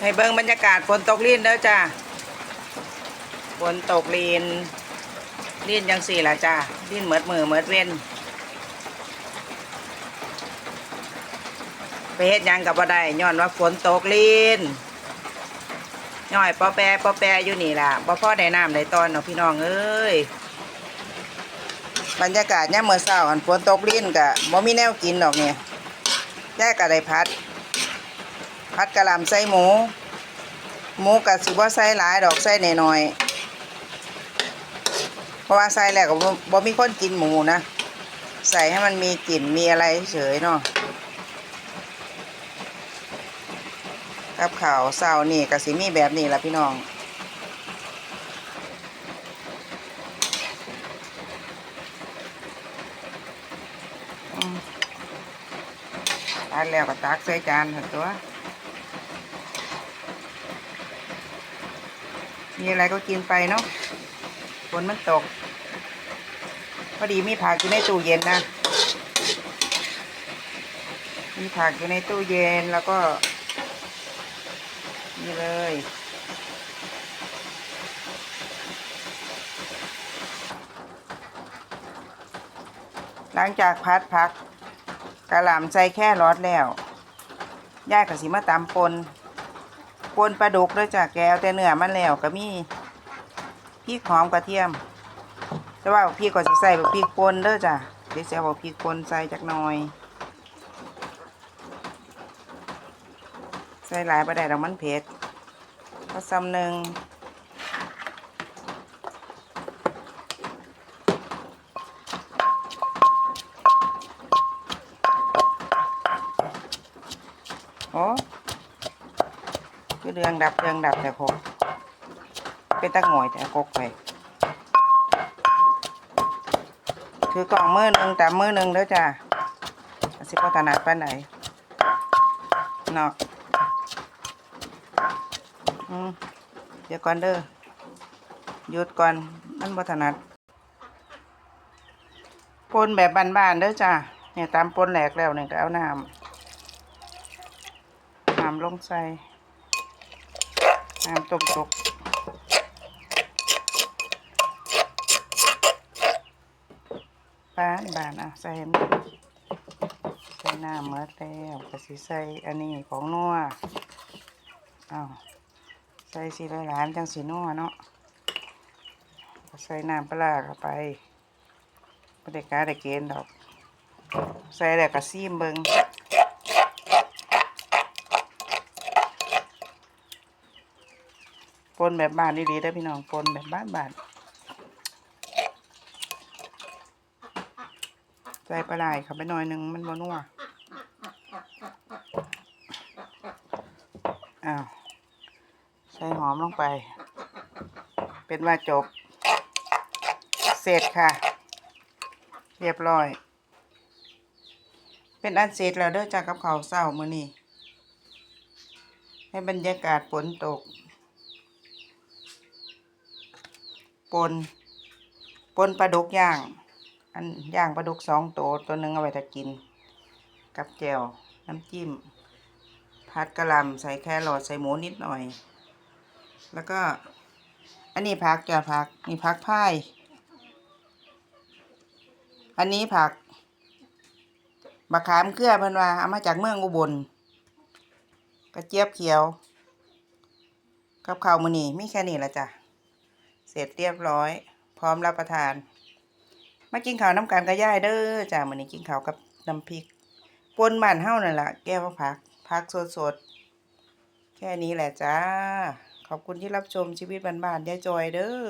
ให้เบิ่งบรรยากาศฝนตกลีนเด้อจ้าฝนตกลีนลีนจังสี่ละจ้าลีนเหมิดมือเหมิดเว้นไปเฮ็ดยังกับบ่ได้ย้อนว่าฝนตกลีนย่อยปอแปรปอแปรอยู่นี่ล่ะบ่พอได้น้ำได้ตอนเนาะพี่น้องเอ้ยบรรยากาศเนี่ยามมื้อเช้าอันฝนตกลีนก็บ่มีแนวกินดอกเนี่ยแย่ก็ได้พัด ผัดกะหล่ำใส่หมู หมูกะสิบ่ใส่หลายดอกใส่น้อยๆเพราะว่าใส่แล้วก็บ่บ่มีคนกินหมูนะ ใส่ให้มันมีกลิ่นมีอะไรเฉยเนาะกับข้าวเช้านี่ก็สิมีแบบนี้ละพี่น้องอืมตักแล้วก็ตักใส่จานเถอะตัว มีอะไรก็กินไปเนาะฝนมันตก พอดีมีผักอยู่ในตู้เย็นนะ มีผักอยู่ในตู้เย็นแล้วก็ นี่เลย หลังจากพัดผักกระหล่ำใส่แค่รอดแล้วย่ายกับสิมาตำปน ปนปลาดุกด้วยจ้ะแกวแต่เนื้อมันแล้วก็มีพริกหอมกระเทียม แต่ว่าพี่ก็จะใส่แบบพริกป่นเด้อจ้ะเดี๋ยวจะเอาพริกป่นใส่จักหน่อย ใส่หลายไปได้ดอกมันเผ็ดก็ซ้ำหนึ่ง คือเรืองดับเรืองดับแต่ผมเป็นตะหงอยแต่กกไปถือกล่องมือหนึ่งแต่มือหนึ่งเด้อจ้าสิพัฒนาไปไหนเนาะอืมเดี๋ยวก่อนเด้อหยุดก่อนมันพัฒนาปนแบบบานๆเด้อจ้าเนี่ยตามปนแหลกแล้วเนี่ยก็เอาน้ำน้ำลงใส่ น้ำต้มสุกปานบานอะใส่หมดใส่น้ำเมื่อแล้วก็สิใส่อันนี้ของนัวอ้าวใส่สีละหลานจังสีนัวเนาะใส่น้ำปลาร้าเข้าไปไม่ได้กาได้เกณฑ์ดอก ใส่แล้วก็ซีมเบิง ปนแบบบ้านดีๆได้พี่น้องปนแบบบ้านบ้านใส่ปลาไหลเข้าไปหน่อยหนึ่งมันบนัวอ้าวใส่หอมลงไป เป็นว่าจบ เสร็จค่ะ เรียบร้อย เป็นอันเสร็จแล้วเด้อจากกับเขาเศร้ามื้อนี้ให้บรรยากาศฝนตก ปนปนปลาดุกย่าง อันย่างปลาดุกสองตัวตัวหนึ่งเอาไว้ถ้ากิน กับแจ่วน้ำจิ้มผัดกระลำใส่แครอทใส่หมูนิดหน่อย แล้วก็ อันนี้ผักแก้วผักนี่ผักพายอันนี้ผักมะขามเกลือพิ่นว่าเอามาจากเมืองอุบลกระเจี๊ยบเขียว กับข้าวมือนี้มีแค่นี้ละจ้ะ ร็จเรียบร้อย พร้อมรับประทาน มากินข้าวน้ำกันกระย่ายเด้อจ้ามื้อนี้กินข้าวกับน้ำพริกปนบ้านเฮานั่นล่ะแก้วผักผักสดๆแค่นี้แหละจ้า ขอบคุณที่รับชมชีวิตบ้านๆยายจอยเด้อ